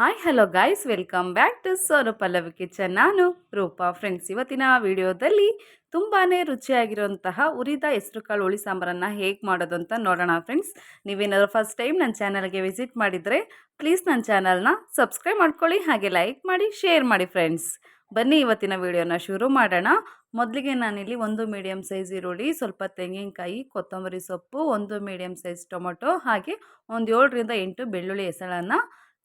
Hi hello guys welcome back to Sonu Pallavi kitchen ನಾನು Roopa friends ಇವತ್ತಿನ ವಿಡಿಯೋದಲ್ಲಿ ತುಂಬಾ ರುಚಿಯಾಗಿರುವಂತಹ ಉರಿದ ಹೆಸರು ಕಾಳು ಹುಳಿ ಸಾಂಬಾರನ್ನು ಹೇಗೆ ಮಾಡೋದು ಅಂತ ನೋಡೋಣ ಫ್ರೆಂಡ್ಸ್ ನೀವೇನಾದ್ರು ಫಸ್ಟ್ ಟೈಮ್ ನನ್ನ ಚಾನಲ್ಗೆ ವಿಸಿಟ್ ಮಾಡಿದರೆ ಪ್ಲೀಸ್ ನನ್ನ ಚಾನಲ್ನ ಸಬ್ಸ್ಕ್ರೈಬ್ ಮಾಡ್ಕೊಳ್ಳಿ, ಹಾಗೆ ಲೈಕ್ ಮಾಡಿ ಶೇರ್ ಮಾಡಿ ಫ್ರೆಂಡ್ಸ್ ಬನ್ನಿ ಇವತ್ತಿನ ವಿಡಿಯೋನ ಶುರು ಮಾಡೋಣ. ಮೊದಲಿಗೆ ನಾನಿಲ್ಲಿ ಒಂದು ಮೀಡಿಯಮ್ ಸೈಜ್ ಈರುಳ್ಳಿ, ಸ್ವಲ್ಪ ತೆಂಗಿನಕಾಯಿ, ಕೊತ್ತಂಬರಿ ಸೊಪ್ಪು, ಒಂದು ಮೀಡಿಯಮ್ ಸೈಜ್ ಟೊಮೊಟೊ, ಹಾಗೆ ಒಂದು ಏಳರಿಂದ ಎಂಟು ಬೆಳ್ಳುಳ್ಳಿ ಹೆಸಳನ್ನು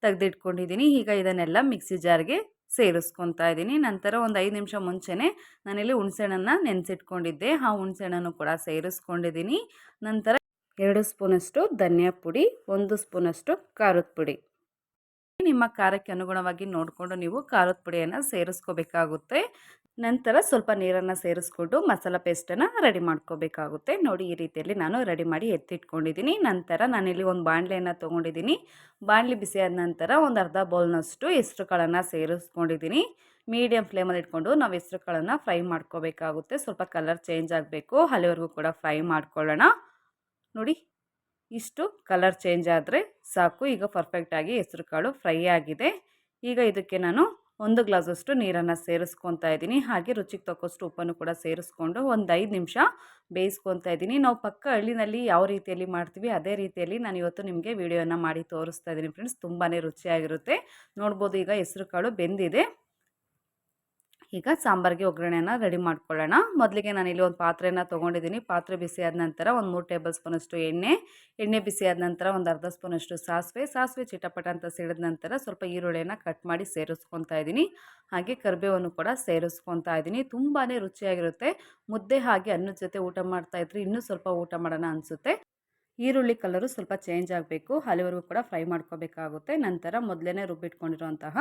ತೆಗೆದಿಟ್ಕೊಂಡಿದ್ದೀನಿ. ಈಗ ಇದನ್ನೆಲ್ಲ ಮಿಕ್ಸಿ ಜಾರ್ಗೆ ಸೇರಿಸ್ಕೊತಾ ಇದ್ದೀನಿ. ನಂತರ ಒಂದು ಐದು ನಿಮಿಷ ಮುಂಚೆನೇ ನಾನಿಲ್ಲಿ ಹುಣಸೆಹಣ್ಣನ್ನು ನೆನೆಸಿಟ್ಕೊಂಡಿದ್ದೆ. ಆ ಹುಣಸೆಹಣ್ಣನ್ನು ಕೂಡ ಸೇರಿಸ್ಕೊಂಡಿದ್ದೀನಿ. ನಂತರ ಎರಡು ಸ್ಪೂನಷ್ಟು ಧನಿಯಾ ಪುಡಿ ಒಂದು ಸ್ಪೂನಷ್ಟು ಖಾರದ ಪುಡಿ. ನಿಮ್ಮ ಖಾರಕ್ಕೆ ಅನುಗುಣವಾಗಿ ನೋಡಿಕೊಂಡು ನೀವು ಖಾರದ ಪುಡಿಯನ್ನು ಸೇರಿಸ್ಕೋಬೇಕಾಗುತ್ತೆ. ನಂತರ ಸ್ವಲ್ಪ ನೀರನ್ನು ಸೇರಿಸ್ಕೊಂಡು ಮಸಾಲ ಪೇಸ್ಟನ್ನು ರೆಡಿ ಮಾಡ್ಕೋಬೇಕಾಗುತ್ತೆ. ನೋಡಿ, ಈ ರೀತಿಯಲ್ಲಿ ನಾನು ರೆಡಿ ಮಾಡಿ ಎತ್ತಿಟ್ಕೊಂಡಿದ್ದೀನಿ. ನಂತರ ನಾನಿಲ್ಲಿ ಒಂದು ಬಾಣಲೆಯನ್ನು ತೊಗೊಂಡಿದ್ದೀನಿ. ಬಾಣಲೆ ಬಿಸಿಯಾದ ನಂತರ ಒಂದು ಅರ್ಧ ಬೌಲ್ನಷ್ಟು ಹೆಸ್ರು ಕಾಳನ್ನು ಸೇರಿಸ್ಕೊಂಡಿದ್ದೀನಿ. ಮೀಡಿಯಮ್ ಫ್ಲೇಮಲ್ಲಿ ಇಟ್ಕೊಂಡು ನಾವು ಹೆಸ್ರು ಕಾಳನ್ನು ಫ್ರೈ ಮಾಡ್ಕೋಬೇಕಾಗುತ್ತೆ. ಸ್ವಲ್ಪ ಕಲರ್ ಚೇಂಜ್ ಆಗಬೇಕು. ಅಲ್ಲಿವರೆಗೂ ಕೂಡ ಫ್ರೈ ಮಾಡ್ಕೊಳ್ಳೋಣ. ನೋಡಿ ಇಷ್ಟು ಕಲರ್ ಚೇಂಜ್ ಆದರೆ ಸಾಕು. ಈಗ ಪರ್ಫೆಕ್ಟಾಗಿ ಹೆಸ್ರು ಕಾಳು ಫ್ರೈ ಆಗಿದೆ. ಈಗ ಇದಕ್ಕೆ ನಾನು ಒಂದು ಗ್ಲಾಸಷ್ಟು ನೀರನ್ನು ಸೇರಿಸ್ಕೊತಾ ಇದ್ದೀನಿ. ಹಾಗೆ ರುಚಿಗೆ ತಕ್ಕಷ್ಟು ಉಪ್ಪನ್ನು ಕೂಡ ಸೇರಿಸ್ಕೊಂಡು ಒಂದು ಐದು ನಿಮಿಷ ಬೇಯಿಸ್ಕೊತಾ ಇದ್ದೀನಿ. ನಾವು ಪಕ್ಕ ಹಳ್ಳಿನಲ್ಲಿ ಯಾವ ರೀತಿಯಲ್ಲಿ ಮಾಡ್ತೀವಿ ಅದೇ ರೀತಿಯಲ್ಲಿ ನಾನು ಇವತ್ತು ನಿಮಗೆ ವಿಡಿಯೋನ ಮಾಡಿ ತೋರಿಸ್ತಾ ಇದ್ದೀನಿ ಫ್ರೆಂಡ್ಸ್ ತುಂಬಾ ರುಚಿಯಾಗಿರುತ್ತೆ. ನೋಡ್ಬೋದು ಈಗ ಹೆಸರು ಕಾಳು ಬೆಂದಿದೆ. ಈಗ ಸಾಂಬಾರಿಗೆ ಒಗ್ಗರಣೆನ ರೆಡಿ ಮಾಡ್ಕೊಳ್ಳೋಣ. ಮೊದಲಿಗೆ ನಾನು ಇಲ್ಲಿ ಒಂದು ಪಾತ್ರೆನ ತೊಗೊಂಡಿದ್ದೀನಿ. ಪಾತ್ರೆ ಬಿಸಿ ಆದ ನಂತರ ಒಂದು ಮೂರು ಟೇಬಲ್ ಸ್ಪೂನಷ್ಟು ಎಣ್ಣೆ ಎಣ್ಣೆ ಬಿಸಿ ಆದ ನಂತರ ಒಂದು ಅರ್ಧ ಸ್ಪೂನಷ್ಟು ಸಾಸಿವೆ. ಸಾಸಿವೆ ಚಿಟಪಟ ಅಂತ ಸಿಡಿದ ನಂತರ ಸ್ವಲ್ಪ ಈರುಳ್ಳಿಯನ್ನು ಕಟ್ ಮಾಡಿ ಸೇರಿಸ್ಕೊತಾ ಇದ್ದೀನಿ. ಹಾಗೆ ಕರಿಬೇವನ್ನು ಕೂಡ ಸೇರಿಸ್ಕೊತಾ ಇದ್ದೀನಿ. ತುಂಬಾ ರುಚಿಯಾಗಿರುತ್ತೆ. ಮುದ್ದೆ ಹಾಗೆ ಅನ್ನದ ಜೊತೆ ಊಟ ಮಾಡ್ತಾ ಇದ್ರೆ ಇನ್ನೂ ಸ್ವಲ್ಪ ಊಟ ಮಾಡೋಣ ಅನಿಸುತ್ತೆ. ಈರುಳ್ಳಿ ಕಲರು ಸ್ವಲ್ಪ ಚೇಂಜ್ ಆಗಬೇಕು. ಅಲ್ಲಿವರೆಗೂ ಕೂಡ ಫ್ರೈ ಮಾಡ್ಕೋಬೇಕಾಗುತ್ತೆ. ನಂತರ ಮೊದಲೇ ರುಬ್ಬಿಟ್ಕೊಂಡಿರುವಂತಹ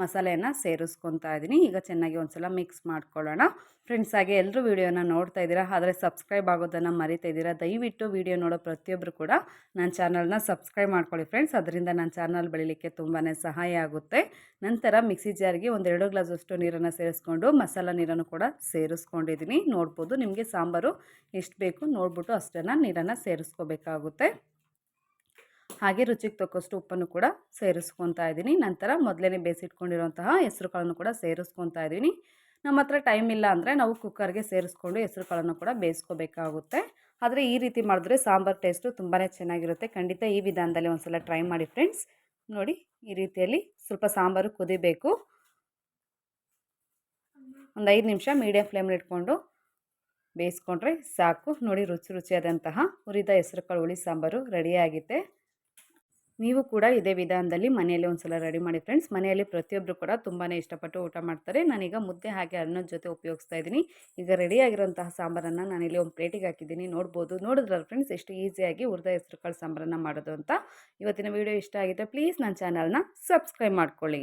ಮಸಾಲೆಯನ್ನು ಸೇರಿಸ್ಕೊತಾ ಇದ್ದೀನಿ ಈಗ ಚೆನ್ನಾಗಿ ಒಂದು ಸಲ ಮಿಕ್ಸ್ ಮಾಡ್ಕೊಳ್ಳೋಣ. ಫ್ರೆಂಡ್ಸ್ ಹಾಗೆ ಎಲ್ಲರೂ ವೀಡಿಯೋನ ನೋಡ್ತಾ ಇದ್ದೀರಾ? ಆದರೆ ಸಬ್ಸ್ಕ್ರೈಬ್ ಆಗೋದನ್ನು ಮರಿತಾ ಇದ್ದೀರಾ? ದಯವಿಟ್ಟು ವೀಡಿಯೋ ನೋಡೋ ಪ್ರತಿಯೊಬ್ಬರು ಕೂಡ ನನ್ನ ಚಾನಲ್ನ ಸಬ್ಸ್ಕ್ರೈಬ್ ಮಾಡ್ಕೊಳ್ಳಿ ಫ್ರೆಂಡ್ಸ್ ಅದರಿಂದ ನನ್ನ ಚಾನಲ್ ಬೆಳಿಲಿಕ್ಕೆ ತುಂಬಾ ಸಹಾಯ ಆಗುತ್ತೆ. ನಂತರ ಮಿಕ್ಸಿ ಜಾರ್ಗೆ ಒಂದೆರಡು ಗ್ಲಾಸಷ್ಟು ನೀರನ್ನು ಸೇರಿಸ್ಕೊಂಡು ಮಸಾಲ ನೀರನ್ನು ಕೂಡ ಸೇರಿಸ್ಕೊಂಡಿದ್ದೀನಿ ನೋಡ್ಬೋದು ನಿಮಗೆ ಸಾಂಬಾರು ಎಷ್ಟು ಬೇಕು ನೋಡ್ಬಿಟ್ಟು ಅಷ್ಟನ್ನು ನೀರನ್ನು ಸೇರಿಸ್ಕೋಬೇಕಾಗುತ್ತೆ ಹಾಗೆ ರುಚಿಗೆ ತಕ್ಕಷ್ಟು ಉಪ್ಪನ್ನು ಕೂಡ ಸೇರಿಸ್ಕೊತಾ ಇದ್ದೀನಿ. ನಂತರ ಮೊದಲೇ ಬೇಯಿಸಿಟ್ಕೊಂಡಿರುವಂತಹ ಹೆಸರು ಕಾಳನ್ನು ಕೂಡ ಸೇರಿಸ್ಕೊತಾ ಇದ್ದೀನಿ. ನಮ್ಮ ಹತ್ರ ಟೈಮ್ ಇಲ್ಲ ಅಂದರೆ ನಾವು ಕುಕ್ಕರ್ಗೆ ಸೇರಿಸ್ಕೊಂಡು ಹೆಸರು ಕಾಳನ್ನು ಕೂಡ ಬೇಯಿಸ್ಕೋಬೇಕಾಗುತ್ತೆ. ಆದರೆ ಈ ರೀತಿ ಮಾಡಿದ್ರೆ ಸಾಂಬಾರು ಟೇಸ್ಟು ತುಂಬಾ ಚೆನ್ನಾಗಿರುತ್ತೆ. ಖಂಡಿತ ಈ ವಿಧಾನದಲ್ಲಿ ಒಂದು ಸಲ ಟ್ರೈ ಮಾಡಿ ಫ್ರೆಂಡ್ಸ್ ನೋಡಿ, ಈ ರೀತಿಯಲ್ಲಿ ಸ್ವಲ್ಪ ಸಾಂಬಾರು ಕುದಿಬೇಕು. ಒಂದು ಐದು ನಿಮಿಷ ಮೀಡಿಯಮ್ ಫ್ಲೇಮಲ್ಲಿ ಇಟ್ಕೊಂಡು ಬೇಯಿಸ್ಕೊಂಡ್ರೆ ಸಾಕು. ನೋಡಿ ರುಚಿ ರುಚಿಯಾದಂತಹ ಹುರಿದ ಹೆಸರು ಕಾಳು ಹುಳಿ ಸಾಂಬಾರು ರೆಡಿಯಾಗಿದೆ. ನೀವು ಕೂಡ ಇದೇ ವಿಧಾನದಲ್ಲಿ ಮನೆಯಲ್ಲಿ ಒಂದು ಸಲ ರೆಡಿ ಮಾಡಿ ಫ್ರೆಂಡ್ಸ್ ಮನೆಯಲ್ಲಿ ಪ್ರತಿಯೊಬ್ಬರು ಕೂಡ ತುಂಬಾ ಇಷ್ಟಪಟ್ಟು ಊಟ ಮಾಡ್ತಾರೆ. ನಾನೀಗ ಮುದ್ದೆ ಹಾಗೆ ಅನ್ನದ ಜೊತೆ ಉಪಯೋಗಿಸ್ತಾ ಇದ್ದೀನಿ. ಈಗ ರೆಡಿಯಾಗಿರುವಂತಹ ಸಾಂಬಾರನ್ನು ನಾನಿಲ್ಲಿ ಒಂದು ಪ್ಲೇಟಿಗೆ ಹಾಕಿದ್ದೀನಿ. ನೋಡ್ಬೋದು. ನೋಡಿದ್ರಲ್ಲ ಫ್ರೆಂಡ್ಸ್ ಎಷ್ಟು ಈಸಿಯಾಗಿ ಹುರಿದ ಹೆಸರು ಕಾಳು ಸಾಂಬಾರನ್ನು ಮಾಡೋದು ಅಂತ. ಇವತ್ತಿನ ವೀಡಿಯೋ ಇಷ್ಟ ಆಗಿದೆ ಪ್ಲೀಸ್ ನನ್ನ ಚಾನಲ್ನ ಸಬ್ಸ್ಕ್ರೈಬ್ ಮಾಡ್ಕೊಳ್ಳಿ.